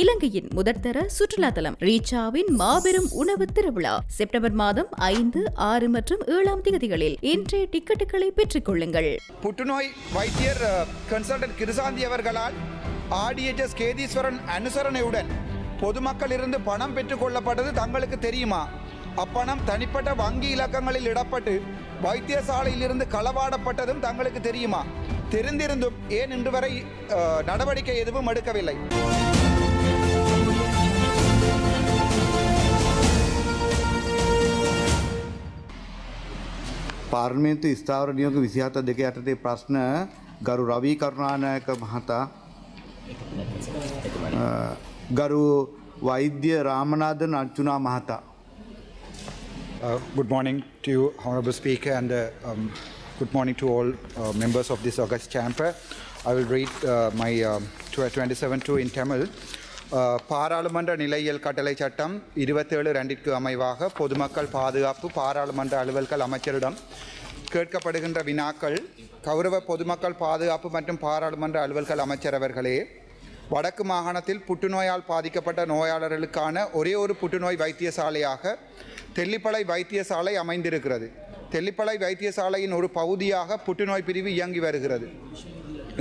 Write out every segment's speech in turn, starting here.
இலங்கையின் முதற்தர சுற்றுலா தலம் ரீச்சாவின் மாபெரும் உணவு திருவிழா. செப்டம்பர் மாதம் ஐந்து ஆறு மற்றும் ஏழாம் தேதிகளில் இன்றைய டிக்கெட்டுகளை பெற்றுக் கொள்ளுங்கள் புற்றுநோய் வைத்தியர் கன்சல்டன்ட் கிருசாந்தி அவர்களால் ஆடிஎச்எஸ் கேதீஸ்வரன் அனுசரணையுடன் பொதுமக்களிலிருந்து பணம் பெற்றுக்கொள்ளப்பட்டது தங்களுக்கு தெரியுமா? அப்பணம் தனிப்பட்ட வங்கி இலக்கங்களில் இடப்பட்டு வைத்தியசாலையிலிருந்து களவாடப்பட்டதும் தங்களுக்கு தெரியுமா? தெரிந்திருந்தும் ஏன் இன்று வரை நடவடிக்கை எதுவும் எடுக்கவில்லை. පාර්මේන්තු ස්ථාවර නියෝග විසිහත දෙක යටතේ ප්‍රශ්න ගරු රවී කරුණානායක මහතා අ, ගරු වෛද්‍ය රාමනාදන් අර්චුනා මහතා. Uh, good morning to you, Honorable Speaker, and uh, um, good morning to all uh, members of this August chamber. I will read uh, my um, 27.2 in Tamil. பாராளுமன்ற நிலையியல் கட்டளை சட்டம் இருபத்தேழு ரெண்டிற்கு அமைவாக பொதுமக்கள் பாதுகாப்பு பாராளுமன்ற அலுவல்கள் அமைச்சரிடம் கேட்கப்படுகின்ற வினாக்கள் கௌரவ பொதுமக்கள் பாதுகாப்பு மற்றும் பாராளுமன்ற அலுவல்கள் அமைச்சர் அவர்களே வடக்கு மாகாணத்தில் புற்றுநோயால் பாதிக்கப்பட்ட நோயாளர்களுக்கான ஒரே ஒரு புற்றுநோய் வைத்தியசாலையாக தெல்லிப்பளை வைத்தியசாலை அமைந்திருக்கிறது. தெல்லிப்பளை வைத்தியசாலையின் ஒரு பகுதியாக புற்றுநோய் பிரிவு இயங்கி வருகிறது.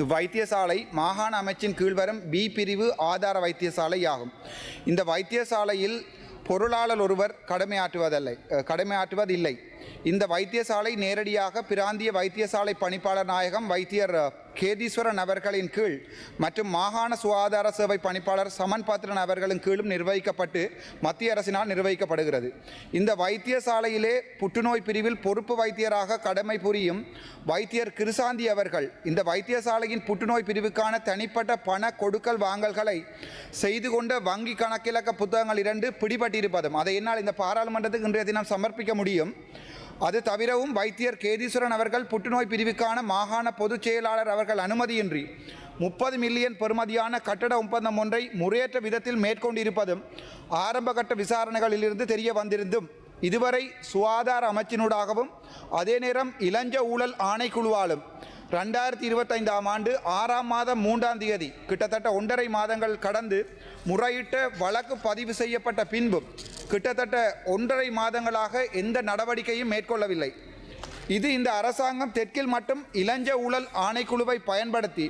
இவ்வைத்தியசாலை மாகாண அமைச்சின் கீழ் வரும் பி பிரிவு ஆதார வைத்தியசாலை ஆகும் இந்த வைத்தியசாலையில் பொருளாளர் ஒருவர் கடமையாற்றுவதில்லை கடமையாற்றுவதில்லை. இந்த வைத்தியசாலை நேரடியாக பிராந்திய வைத்தியசாலை பணிப்பாளர் நாயகம் வைத்தியர் கேதீஸ்வரன் அவர்களின் கீழ் மற்றும் மாகாண சுகாதார சேவை பணிப்பாளர் சமன் பாத்திரன் அவர்களின் கீழும் நிர்வகிக்கப்பட்டு மத்திய அரசினால் நிர்வகிக்கப்படுகிறது. இந்த வைத்தியசாலையிலே புற்றுநோய் பிரிவில் பொறுப்பு வைத்தியராக கடமை புரியும் வைத்தியர் கிருசாந்தி அவர்கள் இந்த வைத்தியசாலையின் புற்றுநோய் பிரிவுக்கான தனிப்பட்ட பண கொடுக்கல் வாங்கல்களை செய்து கொண்ட வங்கி கணக்கிலக்க புத்தகங்கள் இரண்டு பிடிபட்டிருப்பதும் அதை என்னால் இந்த பாராளுமன்றத்துக்கு இன்றைய தினம் சமர்ப்பிக்க முடியும். அது தவிரவும் வைத்தியர் கேதீஸ்வரன் அவர்கள் புற்றுநோய் பிரிவுக்கான மாகாண பொதுச் செயலாளர் அவர்கள் அனுமதியின்றி முப்பது மில்லியன் பெறுமதியான கட்டட ஒப்பந்தம் ஒன்றை முறையற்ற விதத்தில் மேற்கொண்டிருப்பதும் ஆரம்பகட்ட விசாரணைகளிலிருந்து தெரிய வந்திருந்தும் இதுவரை சுகாதார அமைச்சினூடாகவும் அதே நேரம் இளஞ்ச ஊழல் ஆணைக்குழுவாலும் ரெண்டாயிரத்தி இருபத்தைந்தாம் ஆண்டு ஆறாம் மாதம் மூன்றாம் தேதி கிட்டத்தட்ட ஒன்றரை மாதங்கள் கடந்து முறையிட்ட வழக்கு பதிவு செய்யப்பட்ட பின்பும் கிட்டத்தட்ட ஒன்றரை மாதங்களாக எந்த நடவடிக்கையும் மேற்கொள்ளவில்லை. இது இந்த அரசாங்கம் தெற்கில் மட்டும் இளஞ்ச ஊழல் ஆணைக்குழுவை பயன்படுத்தி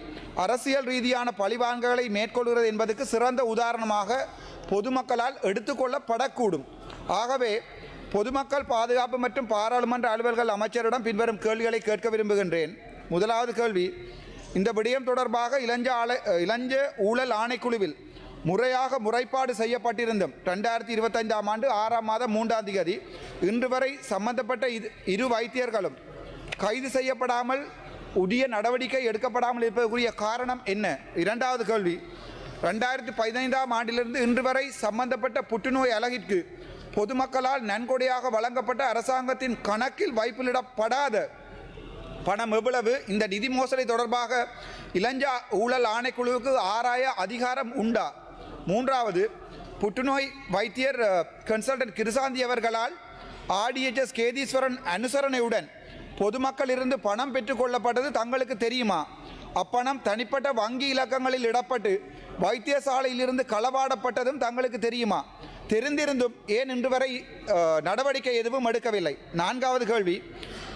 அரசியல் ரீதியான பழிவாங்கல்களை மேற்கொள்கிறது என்பதற்கு சிறந்த உதாரணமாக பொதுமக்களால் எடுத்துக்கொள்ளப்படக்கூடும். ஆகவே பொதுமக்கள் பாதுகாப்பு மற்றும் பாராளுமன்ற அலுவல்கள் அமைச்சரிடம் பின்வரும் கேள்விகளை கேட்க விரும்புகின்றேன். முதலாவது கேள்வி. இந்த விடயம் தொடர்பாக இளஞ்ச ஆலை இளஞ்ச ஊழல் ஆணைக்குழுவில் முறையாக முறைப்பாடு செய்யப்பட்டிருந்தும் ரெண்டாயிரத்தி இருபத்தைந்தாம் ஆண்டு ஆறாம் மாதம் மூன்றாம் தேதி. இன்று வரை சம்பந்தப்பட்ட இது இரு வைத்தியர்களும் கைது செய்யப்படாமல் உரிய நடவடிக்கை எடுக்கப்படாமல் இருப்பதற்குரிய காரணம் என்ன? இரண்டாவது கேள்வி. ரெண்டாயிரத்தி பதினைந்தாம் ஆண்டிலிருந்து இன்று வரை சம்பந்தப்பட்ட புற்றுநோய் அலகிற்கு பொதுமக்களால் நன்கொடையாக வழங்கப்பட்ட அரசாங்கத்தின் கணக்கில் வைப்பிலிடப்படாத பணம் எவ்வளவு? இந்த நிதி மோசடி தொடர்பாக இளஞ்சா ஊழல் ஆணைக்குழுவுக்கு ஆராய அதிகாரம் உண்டா? மூன்றாவது புற்றுநோய் வைத்தியர் கன்சல்டன்ட் கிருசாந்தி அவர்களால் ஆர்டிஎச்எஸ் கேதீஸ்வரன் அனுசரணையுடன் பொதுமக்களிலிருந்து பணம் பெற்றுக்கொள்ளப்பட்டது தங்களுக்கு தெரியுமா? அப்பணம் தனிப்பட்ட வங்கி இலக்கங்களில் இடப்பட்டு வைத்தியசாலையிலிருந்து களவாடப்பட்டதும் தங்களுக்கு தெரியுமா? தெரிந்திருந்தும் ஏன் இன்று வரை நடவடிக்கை எதுவும் எடுக்கவில்லை? நான்காவது கேள்வி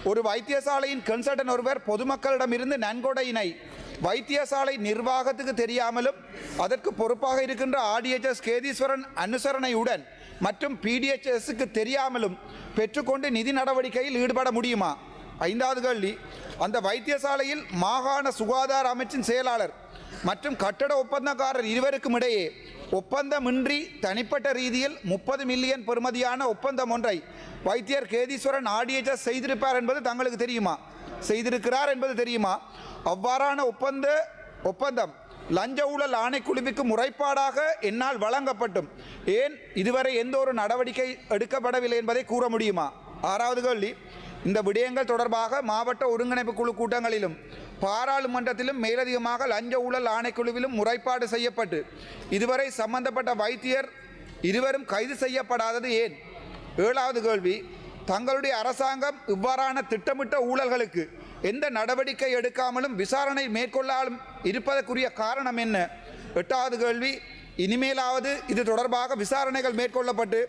ஒரு வைத்தியசாலையின் கன்சல்டன் ஒருவர் பொதுமக்களிடமிருந்து நன்கொடையினை வைத்தியசாலை நிர்வாகத்துக்கு தெரியாமலும் அதற்கு பொறுப்பாக இருக்கின்ற ஆர்டிஎச்எஸ் கேதீஸ்வரன் அனுசரணையுடன் மற்றும் பிடிஎச்எஸ்க்கு தெரியாமலும் பெற்றுக்கொண்டு நிதி நடவடிக்கையில் ஈடுபட முடியுமா? ஐந்தாவது கேள்வி. அந்த வைத்தியசாலையில் மாகாண சுகாதார அமைச்சின் செயலாளர் மற்றும் கட்டட ஒப்பந்தக்காரர் இருவருக்கும் இடையே ஒப்பந்தமின்றி தனிப்பட்ட ரீதியில் முப்பது மில்லியன் பெறுமதியான ஒப்பந்தம் ஒன்றை வைத்தியர் கேதீஸ்வரன் ஆடியேஜஸ் செய்திருப்பார் என்பது தங்களுக்கு தெரியுமா? செய்திருக்கிறார் என்பது தெரியுமா? அவ்வாறான ஒப்பந்த ஒப்பந்தம் லஞ்ச ஊழல் ஆணைக்குழுவிற்கு முறைப்பாடாக என்னால் வழங்கப்பட்டும். ஏன்? இதுவரை எந்த ஒரு நடவடிக்கை எடுக்கப்படவில்லை என்பதை கூற முடியுமா? ஆறாவது கேள்வி. இந்த விடயங்கள் தொடர்பாக மாவட்ட ஒருங்கிணைப்பு குழு கூட்டங்களிலும் பாராளுமன்றத்திலும் மேலதிகமாக லஞ்ச ஊழல் ஆணைக்குழுவிலும் முறைப்பாடு செய்யப்பட்டு இதுவரை சம்பந்தப்பட்ட வைத்தியர் இருவரும் கைது செய்யப்படாதது ஏன்? ஏழாவது கேள்வி தங்களுடைய அரசாங்கம் இவ்வாறான திட்டமிட்ட ஊழல்களுக்கு எந்த நடவடிக்கை எடுக்காமலும் விசாரணை மேற்கொள்ளாலும் இருப்பதற்குரிய காரணம் என்ன? எட்டாவது கேள்வி இனிமேலாவது இது தொடர்பாக விசாரணைகள் மேற்கொள்ளப்பட்டு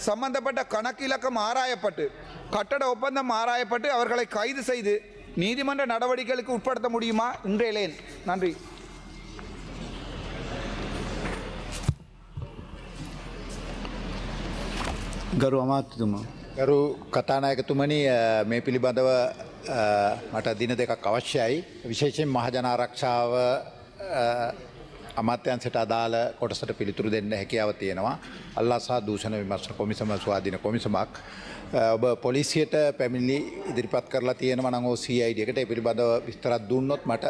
சம்பந்தப்பட்ட கணக்கிலக்கம் ஆராயப்பட்டு கட்டட ஒப்பந்தம் ஆராயப்பட்டு அவர்களை கைது செய்து நீதிமன்ற நடவடிக்கைகளுக்கு உட்படுத்த முடியுமா இன்றையிலேன் நன்றி ගරු අමාත්‍යතුමා. ගරු කතානායකතුමනි අ, මේ පිළිබඳව අ, මට දින දෙකක් අවශ්‍යයි. විශේෂයෙන් මහජනාරක්ෂාව අ, අමාත්‍යන්සට අදාළ කොටසට පිළිතුරු දෙන්න හැකියාව තියෙනවා. අල්ලා සහ දූෂණ විමර්ශන කොමිසම ස්වාධීන කොමිසමක්. ඔබ පොලිසියට පැමිණිලි ඉදිරිපත් කරලා තියෙනවා නම් OCID එකට ඒ පිළිබඳව විස්තරත් දුන්නොත් මට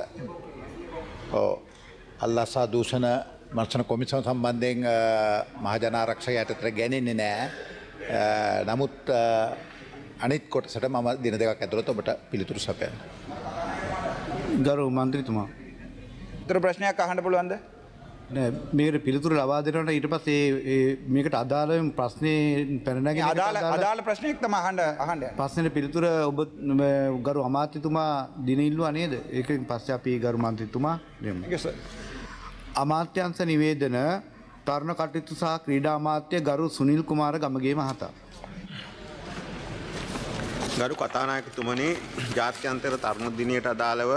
ඔව්. අල්ලා සහ දූෂණ මර්ශන කොමිසම සම්බන්ධයෙන් මහජනාරක්ෂක යටතට ගැනෙන්නේ නෑ. අ, නමුත් අනිත් කොටසට මම දින දෙකක් ඇතුළත ඔබට පිළිතුරු සපයන්න. ගරු මන්ත්‍රීතුමා. තර ප්‍රශ්නයක් අහන්න පුළුවන්ද මේකට පිළිතුරු ලබා දෙනට ඊට පස්සේ ඒ- මේකට අදාළම ප්‍රශ්නය පැනනගෙන අදාළ අදාළ ප්‍රශ්නයක් තම අහන්ඩ අහන්ඩ පස්සනට පිළිතුර ඔබ ගරු අමාත්‍යතුමා දිනඉල්ලවා නේද ඒකින් පස්ස අපි ගරු මන්ත්‍රතුමා දෙම. අමාත්‍යන්ස නිවේදන තරුණ කටයුතු සහ ක්‍රීඩා අමාත්‍ය ගරු සුනිල් කුමාර ගමගේ මහතා. ගරු කතානායකතුමනි ජාත්‍යන්තර තරුණ දිනයට අදාළව